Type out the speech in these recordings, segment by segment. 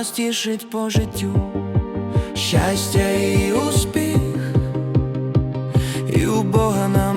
нас тішить по життю, щастя і успіх, і у Бога нам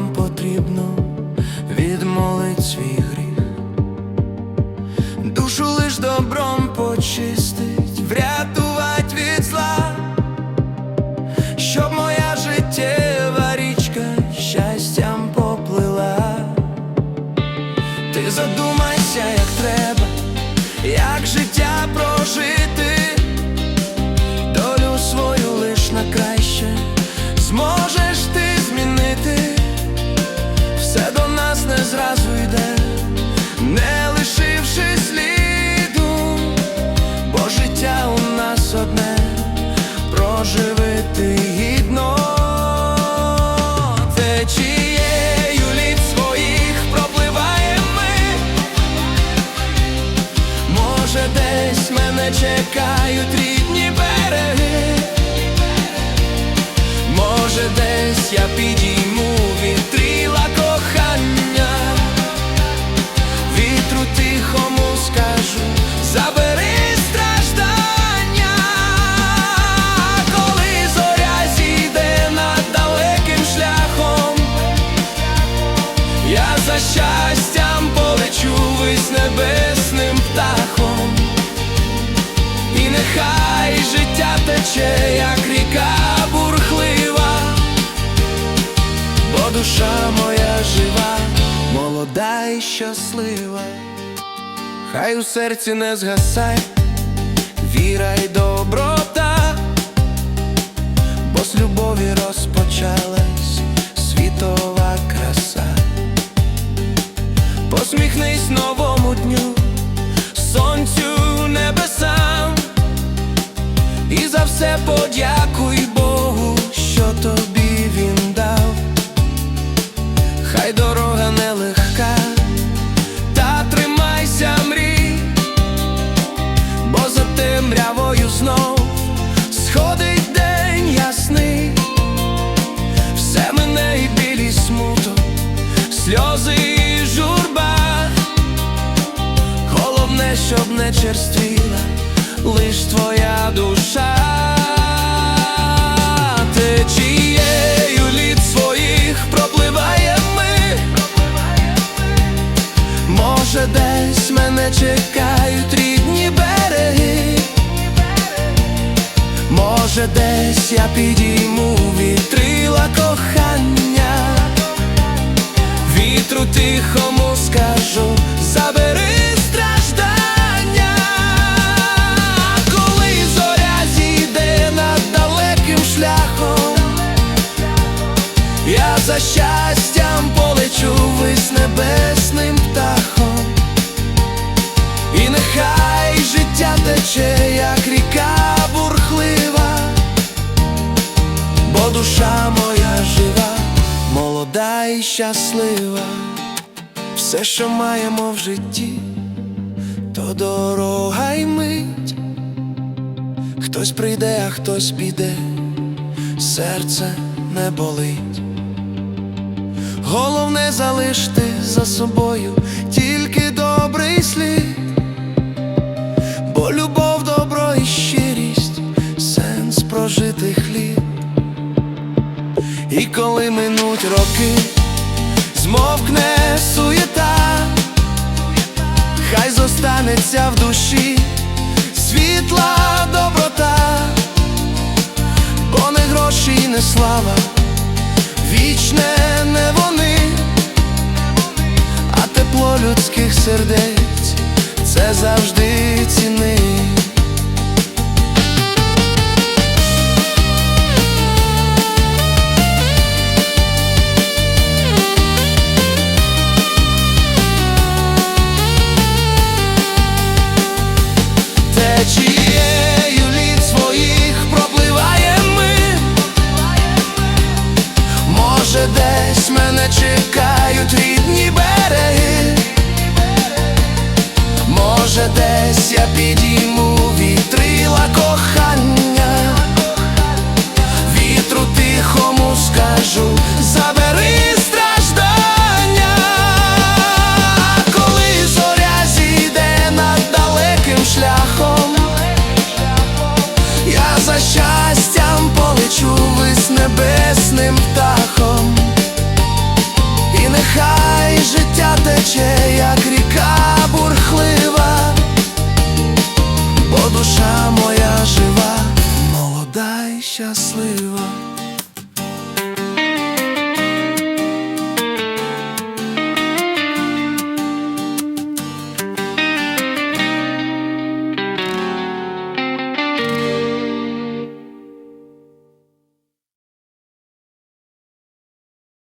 чекають рідні береги, може, десь я підійму і нехай життя тече, як ріка бурхлива, бо душа моя жива, молода і щаслива, хай у серці не згасай, віра й доброта, бо з любові розпочалась і за все подякуй Богу, що тобі він дав. Хай дорога нелегка, та тримайся мрій, бо за темрявою знов сходить день ясний, все мене і білі смуток сльози і журба, головне, щоб не черствіла лиш твоя душа, течією літ своїх пропливає ми, може, десь мене чекають рідні береги. Може, десь я підійму вітрила кохання, вітру тихому скажу, забери щаслива, все, що маємо в житті, то дорога й мить. Хтось прийде, а хтось піде, серце не болить. Головне залишти за собою тільки добрий слід, бо любов, зостанеться в душі світла доброта, бо не гроші не слава, вічне не вони, а тепло людських сердець це завжди ціни. Течією літ своїх пропливає ми. Може, десь мене чекають щаслива.